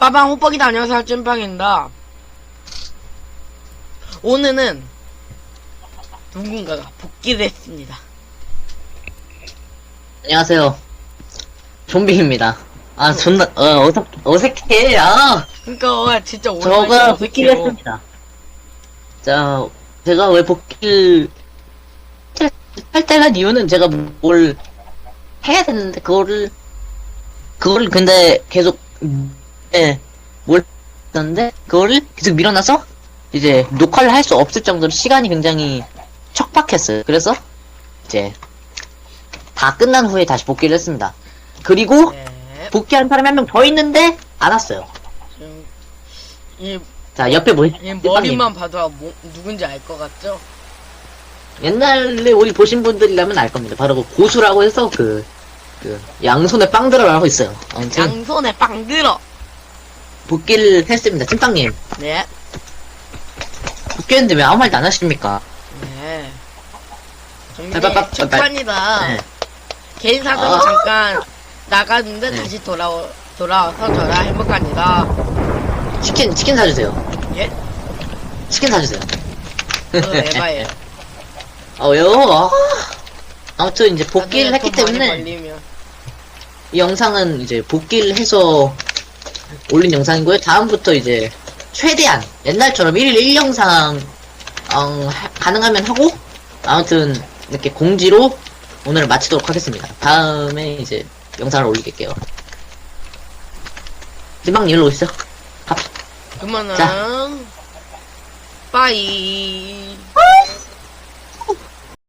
빠방 호뻑이다 안녕하세요 찐빵입니다 오늘은 누군가가 복귀를 했습니다 안녕하세요. 좀비입니다. 아, 존나, 어, 어색, 어색해, 아. 그니까 와 진짜 오랜만에 저가 어색해요. 복귀를 했습니다. 자, 제가 왜 복귀를 할 때란 이유는 제가 뭘 해야 되는데, 그거를, 그거를 근데 계속, 예, 뭘 했는데, 그거를 계속 밀어놔서, 이제, 녹화를 할 수 없을 정도로 시간이 굉장히 척박했어요. 그래서, 이제, 다 끝난 후에 다시 복귀를 했습니다. 그리고, 네. 복귀한 사람이 한 명 더 있는데, 안 왔어요. 지금 이, 자, 옆에 뭐, 이 머리만 봐도 뭐, 누군지 알 것 같죠? 옛날에 우리 보신 분들이라면 알 겁니다. 바로 그 고수라고 해서 그, 그, 양손에 빵 들어라고 있어요. 아무튼, 양손에 빵 들어 복귀를 했습니다. 찐빵님. 네 복귀했는데 왜 아무 말도 안 하십니까? 네. 정리 빨빨빨빨. 첫판이다 네. 개인 사정 아. 잠깐 나갔는데 네. 다시 돌아오, 돌아와서 저랑 행복합니다 치킨, 치킨 사주세요. 예? 치킨 사주세요. 그거 에바예요 아, 왜요? 아. 아무튼 이제 복귀를 나중에 했기 돈 많이 때문에 벌리면. 이 영상은 이제 복귀를 해서 올린 영상이고요. 다음부터 이제 최대한 옛날처럼 1일 1영상 가능하면 하고 아무튼 이렇게 공지로 오늘 마치도록 하겠습니다. 다음에 이제 영상을 올리게요. 지방님 일로 오시죠. 자. 빠이 아,